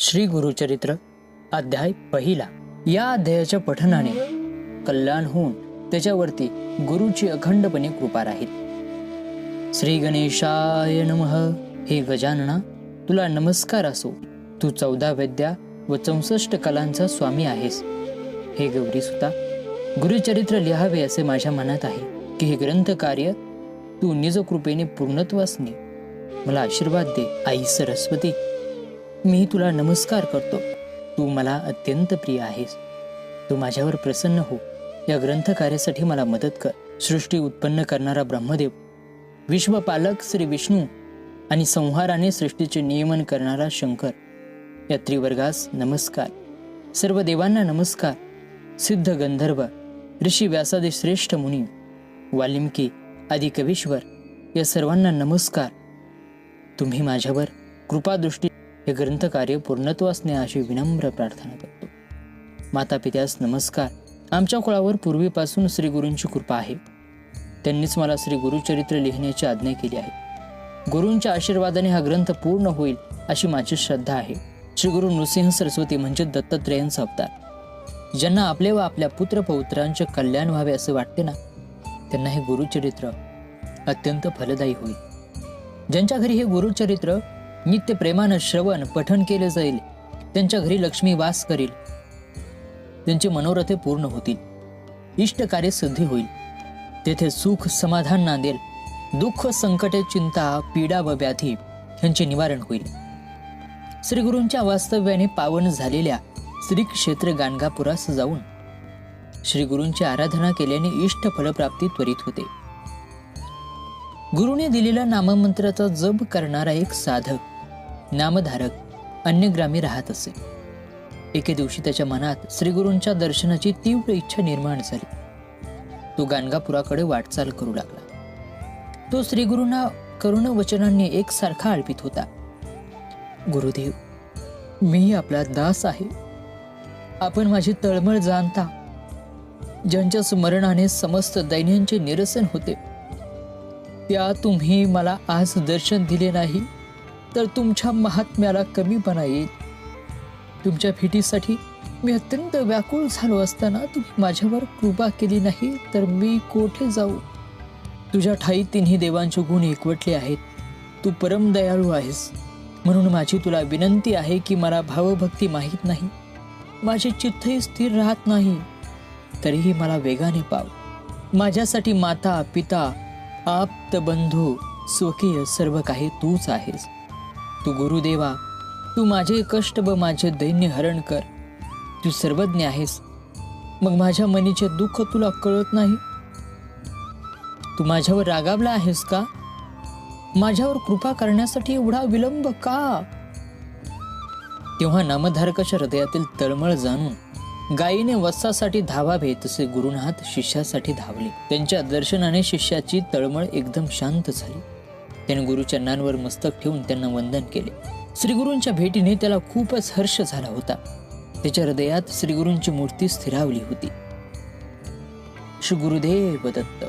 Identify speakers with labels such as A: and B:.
A: श्री गुरुचरित्र अध्याय पहिला. या अध्यायाच्या पठनाने कल्याण होऊन त्याच्यावरती गुरुची अखंडपणे कृपा राहील. श्री गणेशाय नमः. हे गजानना तुला नमस्कार असो. तू चौदा वैद्या व चौसष्ट कलांचा स्वामी आहेस. हे गौरी सुता गुरुचरित्र लिहावे असे माझ्या मनात आहे की हे ग्रंथ कार्य तू निजकृपेने पूर्णत्वास ने. मला आशीर्वाद दे आई सरस्वती. मी तुला नमस्कार करतो. तू मला अत्यंत प्रिय आहेस. तू माझ्यावर प्रसन्न हो. या ग्रंथकार्यासाठी मला मदत कर. सृष्टी उत्पन्न करणारा ब्रह्मदेव विश्वपालक श्री विष्णू आणि संहाराने सृष्टीचे नियमन करणारा शंकर. या त्रिवर्गास नमस्कार. सर्व देवांना नमस्कार. सिद्ध गंधर्व ऋषी व्यासादे श्रेष्ठ मुनी वाल्मिकी आदि कवीश्वर या सर्वांना नमस्कार. तुम्ही माझ्यावर कृपादृष्टी हे ग्रंथकार्य पूर्णत्वास ने अशी विनम्र प्रार्थना करतो. माता पित्यास नमस्कार. आमच्या कुळावर पूर्वीपासून श्री गुरूंची कृपा आहे. त्यांनीच मला श्री गुरुचरित्र लिहिण्याची आज्ञा केली आहे. गुरूंच्या आशीर्वादाने हा ग्रंथ पूर्ण होईल अशी माझी श्रद्धा आहे. श्री गुरु नृसिंह सरस्वती म्हणजे दत्तात्रेयांचा अवतार. ज्यांना आपले व आपल्या पुत्र पौत्रांचे कल्याण व्हावे असे वाटते ना त्यांना हे गुरुचरित्र अत्यंत फलदायी होईल. ज्यांच्या घरी हे गुरुचरित्र नित्य प्रेमानं श्रवण पठण केले जाईल. त्यांच्या घरी लक्ष्मी वास करील. त्यांचे मनोरथे पूर्ण होतील. इष्ट कार्य सिद्धी होईल. तेथे सुख समाधान नांदेल. दुःख संकटे चिंता पीडा व व्याधी यांचे निवारण होईल. श्री गुरूंच्या वास्तव्याने पावन झालेल्या श्री क्षेत्र गाणगापुरास जाऊन श्री गुरूंची आराधना केल्याने इष्ट फलप्राप्ती त्वरित होते. गुरुने दिलेला नाममंत्राचा जप करणारा एक साधक नामधारक अन्यग्रामी राहत असे. एके दिवशी त्याच्या मनात श्रीगुरूंच्या दर्शनाची तीव्र इच्छा निर्माण झाली. तो गाणगापुराकडे वाटचाल करू लागला. तो श्रीगुरूंना करुण वचनांनी एकसारखा अळपित होता. गुरुदेव मी आपला दास आहे. आपण माझी तळमळ जाणता. ज्यांच्या स्मरणाने समस्त दैन्यांचे निरसन होते. त्या तुम्ही मला आज दर्शन दिले नाही तर तुमच्या महात्म्याला कमीपणा येईल. तुमच्या भेटीसाठी मी अत्यंत व्याकुळ झालो असताना तुम्ही माझ्यावर कृपा केली नाही तर मी कोठे जाऊ? तुझ्या ठाई तिन्ही देवांचे गुण एकवटले आहेत. तू परम दयाळू आहेस. म्हणून माझी तुला विनंती आहे की मला भावभक्ती माहीत नाही. माझे चित्तही स्थिर राहत नाही. तरीही मला वेगाने पाव. माझ्यासाठी माता पिता आप्त बंधू स्वकीय सर्व काही तूच आहेस. तू गुरुदेवा तू माझे कष्ट व माझे दैन्य हरण कर. तू सर्वज्ञ आहेस. मग माझ्या मनीचे दुःख तुला कळत नाही? तू माझ्यावर रागावला आहेस का? माझ्यावर कृपा करण्यासाठी एवढा विलंब का? तेव्हा नामधारकाच्या हृदयातील तळमळ जाणून गायीने वत्सासाठी धावावे तसे गुरुनाथ शिष्यासाठी धावले. त्यांच्या दर्शनाने शिष्याची तळमळ एकदम शांत झाली. त्याने गुरुचरणांवर मस्तक ठेवून त्यांना वंदन केले. श्रीगुरूंच्या भेटीने त्याला खूपच हर्ष झाला होता. त्याच्या हृदयात श्रीगुरूंची मूर्ती स्थिरावली होती. श्री गुरुदेव दत्त.